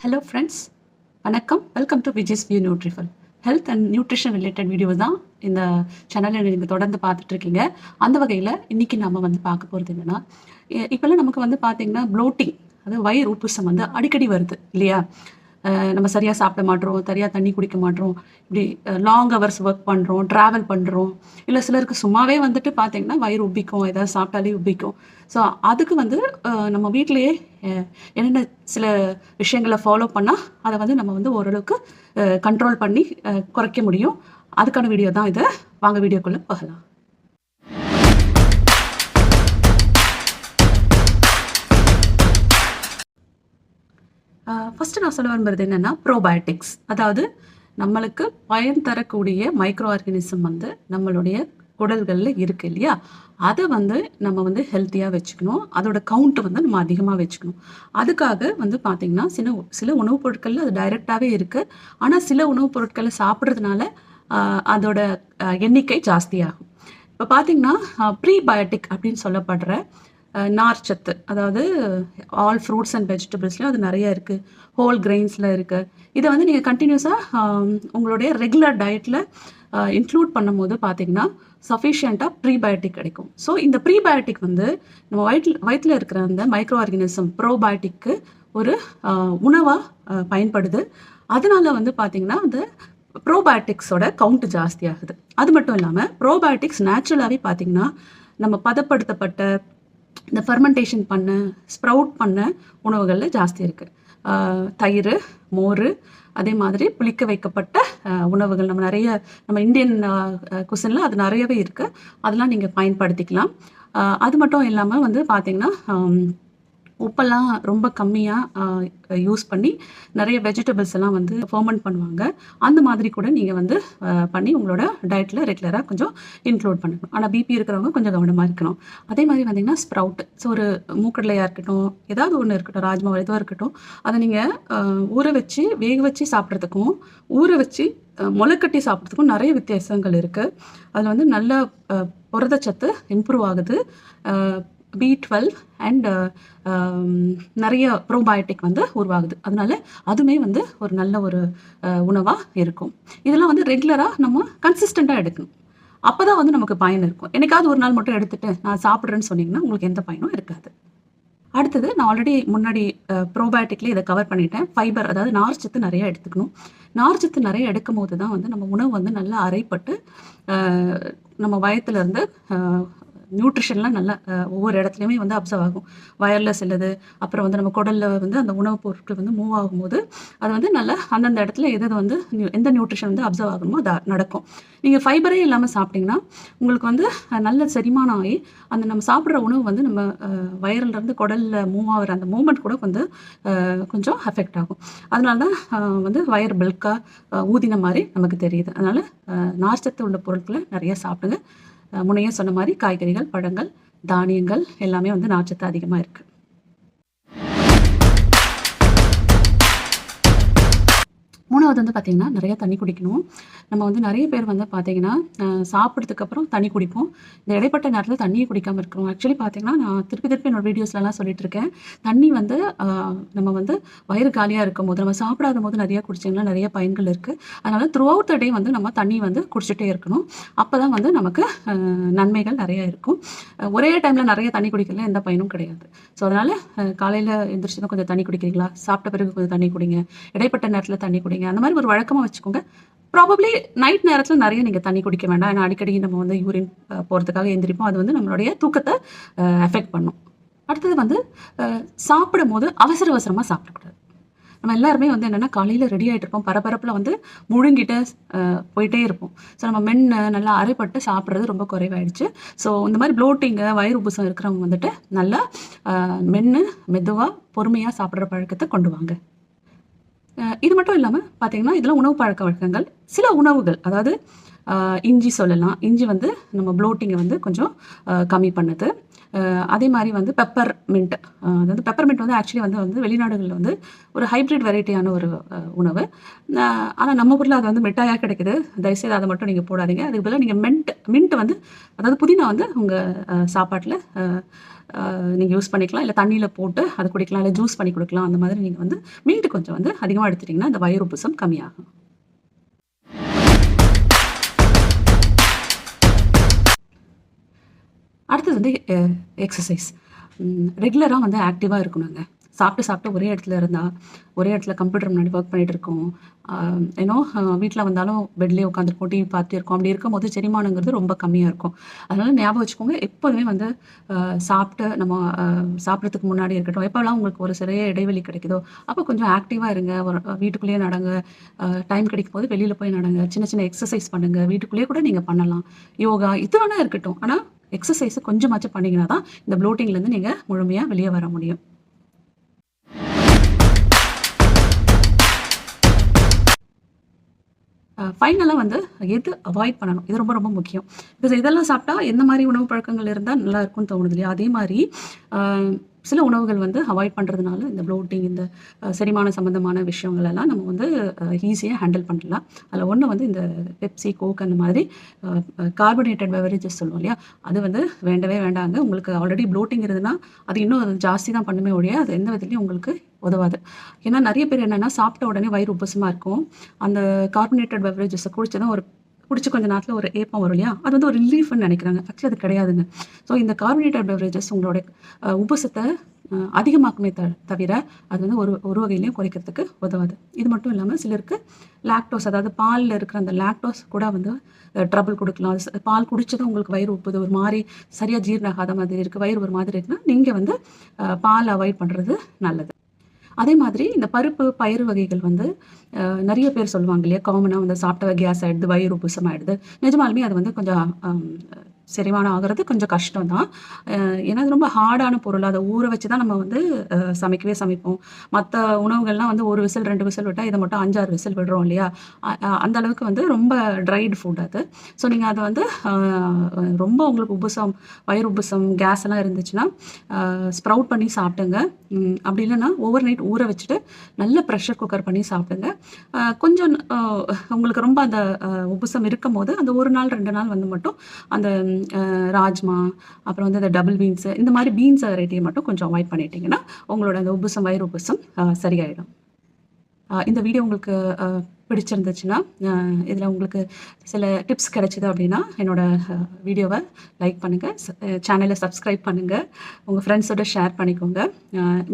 Hello friends வணக்கம். Welcome to Viji's view நியூட்ரிஃபல் health and nutrition related video தான் இந்த சேனலில் நீங்கள் தொடர்ந்து பார்த்துட்டு இருக்கீங்க அந்த வகையில் இன்னைக்கு நம்ம வந்து பார்க்க போகிறது என்னென்னா இப்போல்லாம் நமக்கு வந்து பார்த்தீங்கன்னா ப்ளோட்டிங் அதாவது வயிறு உப்புசம் வந்து அடிக்கடி வருது இல்லையா? நம்ம சரியாக சாப்பிட மாட்டோம் சரியாக தண்ணி குடிக்க மாட்டோம் இப்படி லாங் ஹவர்ஸ் ஒர்க் பண்ணுறோம் ட்ராவல் பண்ணுறோம் இல்லை சிலருக்கு சும்மாவே வந்துட்டு பார்த்தீங்கன்னா வயிறு உப்பிக்கும் ஏதாவது சாப்பிட்டாலே உப்பிக்கும். ஸோ அதுக்கு வந்து நம்ம வீட்டிலேயே என்னென்ன சில விஷயங்களை ஃபாலோ பண்ணால் அதை வந்து நம்ம வந்து ஓரளவுக்கு கண்ட்ரோல் பண்ணி குறைக்க முடியும். அதுக்கான வீடியோ தான் இதை. வாங்க வீடியோக்குள்ளே போகலாம். ஃபஸ்ட்டு நான் சொல்ல விரும்புறது என்னென்னா ப்ரோபயோட்டிக்ஸ் அதாவது நம்மளுக்கு பயன் தரக்கூடிய மைக்ரோ ஆர்கனிசம் வந்து நம்மளுடைய குடல்களில் இருக்கு இல்லையா? அதை வந்து நம்ம வந்து ஹெல்த்தியாக வச்சுக்கணும். அதோட கவுண்ட்டு வந்து நம்ம அதிகமாக வச்சுக்கணும். அதுக்காக வந்து பார்த்திங்கன்னா சில சில உணவுப் பொருட்களில் அது டைரெக்டாகவே இருக்குது ஆனால் சில உணவுப் பொருட்களை சாப்பிட்றதுனால அதோட எண்ணிக்கை ஜாஸ்தியாகும். இப்போ பார்த்திங்கன்னா ப்ரீபயோட்டிக் அப்படின்னு சொல்லப்படுற நார்ச்சத்து அதாவது ஆல் ஃப்ரூட்ஸ் அண்ட் வெஜிடபிள்ஸ்லையும் அது நிறைய இருக்குது ஹோல் கிரெயின்ஸில் இருக்குது இதை வந்து நீங்கள் கண்டினியூஸாக உங்களுடைய ரெகுலர் டயட்டில் இன்க்ளூட் பண்ணும்போது பார்த்தீங்கன்னா சஃபிஷியண்ட்டாக ப்ரீபயோட்டிக் கிடைக்கும். ஸோ இந்த ப்ரீபயோட்டிக் வந்து நம்ம வயிற்றில் வயிற்றில் இருக்கிற அந்த மைக்ரோ ஆர்கானிசம் ப்ரோபயோட்டிக்கு ஒரு உணவாக பயன்படுது. அதனால் வந்து பார்த்தீங்கன்னா அந்த ப்ரோபயோட்டிக்ஸோட கவுண்ட் ஜாஸ்தி ஆகுது அது மட்டும் இல்லாமல் ப்ரோபயோட்டிக்ஸ் நேச்சுரலாகவே பார்த்தீங்கன்னா நம்ம பதப்படுத்தப்பட்ட இந்த ஃபெர்மெண்டேஷன் பண்ண ஸ்ப்ரவுட் பண்ண உணவுகளில் ஜாஸ்தி இருக்குது தயிர் மோர் அதே மாதிரி புளிக்க வைக்கப்பட்ட உணவுகள். நம்ம நிறைய நம்ம இந்தியன் குசனில் அது நிறையவே இருக்குது அதெல்லாம் நீங்கள் பயன்படுத்திக்கலாம். அது மட்டும் இல்லாமல் வந்து பார்த்திங்கன்னா உப்பெல்லாம் ரொம்ப கம்மியாக யூஸ் பண்ணி நிறைய வெஜிடபிள்ஸ் எல்லாம் வந்து ஃபர்மெண்ட் பண்ணுவாங்க. அந்த மாதிரி கூட நீங்கள் வந்து பண்ணி உங்களோட டயட்டில் ரெகுலராக கொஞ்சம் இன்க்ளூட் பண்ணணும். ஆனால் பிபி இருக்கிறவங்க கொஞ்சம் கவனமாக இருக்கணும். அதே மாதிரி வந்தீங்கன்னா ஸ்ப்ரவுட் ஸோ ஒரு மூக்கடலையாக இருக்கட்டும் ஏதாவது ஒன்று இருக்கட்டும் ராஜ்மா எதுவாக இருக்கட்டும் அதை நீங்கள் ஊற வச்சு வேக வச்சு சாப்பிட்றதுக்கும் ஊற வச்சு முளைக்கட்டி சாப்பிட்றதுக்கும் நிறைய வித்தியாசங்கள் இருக்குது அதில் வந்து நல்ல புரதச்சத்து இம்ப்ரூவ் ஆகுது. பி டுவெல் அண்ட் நிறைய ப்ரோபயோட்டிக் வந்து உருவாகுது. அதனால அதுவுமே வந்து ஒரு நல்ல ஒரு உணவாக இருக்கும். இதெல்லாம் வந்து ரெகுலராக நம்ம கன்சிஸ்டண்ட்டாக எடுக்கணும். அப்போ தான் வந்து நமக்கு பயன் இருக்கும். என்னைக்காவது ஒரு நாள் மட்டும் எடுத்துட்டு நான் சாப்பிட்றேன்னு சொன்னீங்கன்னா உங்களுக்கு எந்த பயனும் இருக்காது. அடுத்தது நான் ஆல்ரெடி முன்னாடி ப்ரோபயோட்டிக்ல இதை கவர் பண்ணிட்டேன். ஃபைபர் அதாவது நார்ச்சத்து நிறைய எடுத்துக்கணும். நார்ச்சத்து நிறைய எடுக்கும் போது தான் வந்து நம்ம உணவு வந்து நல்லா அரைப்பட்டு நம்ம வயத்துல இருந்து நியூட்ரிஷன்லாம் நல்லா ஒவ்வொரு இடத்துலையுமே வந்து அப்சர்வ் ஆகும். வயரில் செல்லுது அப்புறம் வந்து நம்ம குடலில் வந்து அந்த உணவுப் பொருட்கள் வந்து மூவ் ஆகும்போது அது வந்து நல்லா அந்தந்த இடத்துல எது வந்து எந்த நியூட்ரிஷன் வந்து அப்சர்வ் ஆகணுமோ அது நடக்கும். நீங்கள் ஃபைபரே இல்லாமல் சாப்பிட்டீங்கன்னா உங்களுக்கு வந்து நல்ல செரிமானம் ஆகி அந்த நம்ம சாப்பிட்ற உணவு வந்து நம்ம வயரிலிருந்து குடலில் குடல்ல மூவ் ஆகிற அந்த மூமெண்ட் கூட வந்து கொஞ்சம் அஃபெக்ட் ஆகும். அதனால தான் வந்து வயர் பெல்காக ஊதின மாதிரி நமக்கு தெரியுது. அதனால் நார்ச்சத்து உள்ள பொருட்களை நிறைய சாப்பிடுங்க. முனைய சொன்ன மாதிரி காய்கறிகள் பழங்கள் தானியங்கள் எல்லாமே வந்து நார்ச்சத்து அதிகமாக இருக்குது மூணாவது வந்து பார்த்திங்கன்னா நிறைய தண்ணி குடிக்கணும். நம்ம வந்து நிறைய பேர் வந்து பார்த்திங்கன்னா சாப்பிட்றதுக்கு அப்புறம் தண்ணி குடிப்போம். இந்த இடைப்பட்ட நேரத்தில் தண்ணியை குடிக்காமல் இருக்கிறோம். ஆக்சுவலி பார்த்திங்கன்னா நான் திருப்பி திருப்பி என்னோட வீடியோஸ்லலாம் சொல்லிட்டு இருக்கேன். தண்ணி வந்து நம்ம வந்து வயிறு காலியாக இருக்கும் போது நம்ம சாப்பிடாத போது நிறைய குடிச்சிங்கன்னா நிறைய பயன்கள் இருக்குது அதனால த்ரூ அவுட் த டே வந்து நம்ம தண்ணி வந்து குடிச்சிட்டே இருக்கணும். அப்போ தான் வந்து நமக்கு நன்மைகள் நிறையா இருக்கும். ஒரே டைமில் நிறைய தண்ணி குடிக்கலாம் எந்த பயனும் கிடையாது. ஸோ அதனால் காலையில் எந்திரிச்சதும் கொஞ்சம் தண்ணி குடிக்கிறீங்களா? சாப்பிட்ட பிறகு கொஞ்சம் தண்ணி குடிங்க. இடைப்பட்ட நேரத்தில் தண்ணி குடிங்க. அந்த மாதிரி ஒரு வழக்கமாக வச்சுக்கோங்க. ப்ராபப்ளி நைட் நேரத்தில் நிறைய நீங்கள் தண்ணி குடிக்க வேண்டாம். ஏன்னா அடிக்கடி நம்ம வந்து யூரின் போகிறதுக்காக எந்திரிப்போம். அது வந்து நம்மளுடைய தூக்கத்தை எஃபெக்ட் பண்ணும். அடுத்தது வந்து சாப்பிடும் போது அவசர அவசரமாக சாப்பிடக்கூடாது. நம்ம எல்லாருமே வந்து என்னென்னா காலையில் ரெடி ஆகிட்டு இருப்போம். பரபரப்பில் வந்து முழுங்கிட்டு போயிட்டே இருப்போம். ஸோ நம்ம மென்று நல்லா அரைப்பட்டு சாப்பிட்றது ரொம்ப குறைவாயிடுச்சு. ஸோ இந்த மாதிரி ப்ளோட்டிங்கு வயிறு உபுசம் இருக்கிறவங்க வந்துட்டு நல்லா மென்று மெதுவாக பொறுமையாக சாப்பிட்ற பழக்கத்தை கொண்டு வாங்க. இது மட்டும் இல்லாமல் பார்த்தீங்கன்னா இதெல்லாம் உணவு பழக்க வழக்கங்கள் சில உணவுகள் அதாவது இஞ்சி சொல்லலாம். இஞ்சி வந்து நம்ம ப்ளோட்டிங்கை வந்து கொஞ்சம் கம்மி பண்ணுது. அதே மாதிரி வந்து பெப்பர் மின்ட் அதாவது பெப்பர் மின்ட் வந்து ஆக்சுவலி வந்து வந்து வெளிநாடுகளில் வந்து ஒரு ஹைப்ரிட் வெரைட்டியான ஒரு உணவு. ஆனால் நம்ம ஊரில் அது வந்து மிட்டாயாக கிடைக்குது. தயவுசெய்து அதை மட்டும் நீங்கள் போடாதீங்க. அதுக்கு பதிலாக நீங்கள் மின்ட் மின்ட் வந்து அதாவது புதினா வந்து உங்கள் சாப்பாட்டில் நீங்கள் யூஸ் பண்ணிக்கலாம். இல்லை தண்ணியில் போட்டு அதை குடிக்கலாம். இல்லை ஜூஸ் பண்ணி கொடுக்கலாம். அந்த மாதிரி நீங்கள் வந்து மின்ட் கொஞ்சம் வந்து அதிகமாக எடுத்துட்டிங்கன்னா இந்த வயிறு உப்புசம் கம்மியாகும். அடுத்தது வந்து எக்ஸசைஸ் ரெகுலராக வந்து ஆக்டிவாக இருக்கணுங்க சாப்பிட்டு சாப்பிட்டு ஒரே இடத்துல இருந்தால் ஒரே இடத்துல கம்ப்யூட்டர் முன்னாடி ஒர்க் பண்ணிகிட்டு இருக்கோம். ஏன்னோ வீட்டில் வந்தாலும் பெட்லேயே உட்காந்துருக்கோம் டிவி பார்த்துட்டு இருக்கோம் அப்படி இருக்கும்போது செரிமானங்கிறது ரொம்ப கம்மியாக இருக்கும். அதனால் ஞாபகம் வச்சுக்கோங்க எப்போதுமே வந்து சாப்பிட்டு நம்ம சாப்பிட்றதுக்கு முன்னாடி இருக்கட்டும் எப்போல்லாம் உங்களுக்கு ஒரு சிறிய இடைவெளி கிடைக்குதோ அப்போ கொஞ்சம் ஆக்டிவாக இருங்க. ஒரு வீட்டுக்குள்ளேயே நடங்க. டைம் கிடைக்கும் போது வெளியில் போய் நடங்க. சின்ன சின்ன எக்ஸசைஸ் பண்ணுங்க. வீட்டுக்குள்ளேயே கூட நீங்கள் பண்ணலாம். யோகா இது வேணால் இருக்கட்டும். ஆனால் எக்ஸசைஸை கொஞ்சமாச்சும் பண்ணீங்கன்னா தான் இந்த ப்ளோட்டிங்லேருந்து நீங்கள் முழுமையாக வெளியே வர முடியும். ஃபைனலாக வந்து எது அவாய்ட் பண்ணணும். இது ரொம்ப ரொம்ப முக்கியம். பிகாஸ் இதெல்லாம் சாப்பிட்டா எந்த மாதிரி உணவு பழக்கங்கள் இருந்தால் நல்லா இருக்கும்னு தோணுது இல்லையா? அதே மாதிரி சில உணவுகள் வந்து அவாய்ட் பண்ணுறதுனால இந்த ப்ளோட்டிங் இந்த செரிமான சம்மந்தமான விஷயங்கள் எல்லாம் நம்ம வந்து ஈஸியாக ஹேண்டில் பண்ணலாம் அதில் ஒன்று வந்து இந்த பெப்சி கோக் அந்த மாதிரி கார்பனேட்டட் பெவரேஜஸ் சொல்லுவோம் இல்லையா? அது வந்து வேண்டவே வேண்டாங்க. உங்களுக்கு ஆல்ரெடி ப்ளோட்டிங் இருந்ததுன்னா அது இன்னும் அது ஜாஸ்தி தான் பண்ணுமே ஒழிய அது எந்த விதத்துலையும் உங்களுக்கு உதவாது. ஏன்னா நிறைய பேர் என்னென்னா சாப்பிட்ட உடனே வயிறு உபசமாக இருக்கும். அந்த கார்பனேட்டட் பெவரேஜஸை குடிச்சதும் ஒரு குடிச்சு கொஞ்சம் நேரத்தில் ஒரு ஏப்பம் வரும் இல்லையா? அது வந்து ஒரு ரிலீஃப்னு நினைக்கிறாங்க. ஆக்சுவலி அது கிடையாதுங்க. ஸோ இந்த கார்பனேட்டட் பெவரேஜஸ் உங்களோட உபசத்தை அதிகமாக்குமே த தவிர அது வந்து ஒரு ஒரு வகையிலையும் குறைக்கிறதுக்கு உதவாது. இது மட்டும் இல்லாமல் சிலருக்கு லாக்டோஸ் அதாவது பாலில் இருக்கிற அந்த லாக்டோஸ் கூட வந்து ட்ரபிள் கொடுக்கலாம். பால் குடிச்சதும் உங்களுக்கு வயிறு உப்புது ஒரு மாதிரி சரியாக ஜீரணாகாத மாதிரி இருக்குது வயிறு ஒரு மாதிரி இருக்குன்னா நீங்கள் வந்து பால் அவாய்ட் பண்ணுறது நல்லது. அதே மாதிரி இந்த பருப்பு பயிறு வகைகள் வந்து நிறைய பேர் சொல்லுவாங்க இல்லையா? காமனாக வந்து சாப்பிட்ட கேஸ் ஆகிடுது வயிறு உப்புசம் ஆகிடுது நிஜமாலுமே அது வந்து கொஞ்சம் செரிமானம் ஆகிறது கொஞ்சம் கஷ்டம் தான் ஏன்னா அது ரொம்ப ஹார்டான பொருள் அதை ஊற வச்சு தான் நம்ம வந்து சமைக்கவே சமைப்போம். மற்ற உணவுகள்லாம் வந்து ஒரு விசில் ரெண்டு விசில் விட்டால் இதை மட்டும் அஞ்சாறு விசில் விடுறோம் இல்லையா? அந்த அளவுக்கு வந்து ரொம்ப ட்ரைடு ஃபுட் அது. ஸோ நீங்கள் அதை வந்து ரொம்ப உங்களுக்கு உபுசம் வயிறு உபுசம் கேஸ் எல்லாம் இருந்துச்சுன்னா ஸ்ப்ரவுட் பண்ணி சாப்பிட்டுங்க அப்படி இல்லைன்னா ஓவர் நைட் ஊற வச்சுட்டு நல்ல ப்ரெஷர் குக்கர் பண்ணி சாப்பிடுங்க. கொஞ்சம் உங்களுக்கு ரொம்ப அந்த அஹ், உபுசம் இருக்கும் போது அந்த ஒரு நாள் ரெண்டு நாள் வந்து மட்டும் அந்த ராஜ்மா அப்புறம் வந்து இந்த டபுள் பீன்ஸ் இந்த மாதிரி பீன்ஸ் வெரைட்டியை மட்டும் கொஞ்சம் அவாய்ட் பண்ணிட்டீங்கன்னா உங்களோட அந்த உபுசம் வயிறு உபசம் சரியாயிடும். இந்த வீடியோ உங்களுக்கு பிடிச்சிருந்துச்சுன்னா இதில் உங்களுக்கு சில டிப்ஸ் கிடைச்சிது அப்படின்னா என்னோட வீடியோவை லைக் பண்ணுங்கள் சேனலை சப்ஸ்கிரைப் பண்ணுங்கள் உங்கள் ஃப்ரெண்ட்ஸோட ஷேர் பண்ணிக்கோங்க.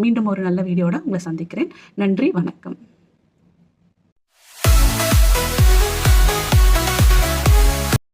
மீண்டும் ஒரு நல்ல வீடியோட உங்களை சந்திக்கிறேன். நன்றி வணக்கம்.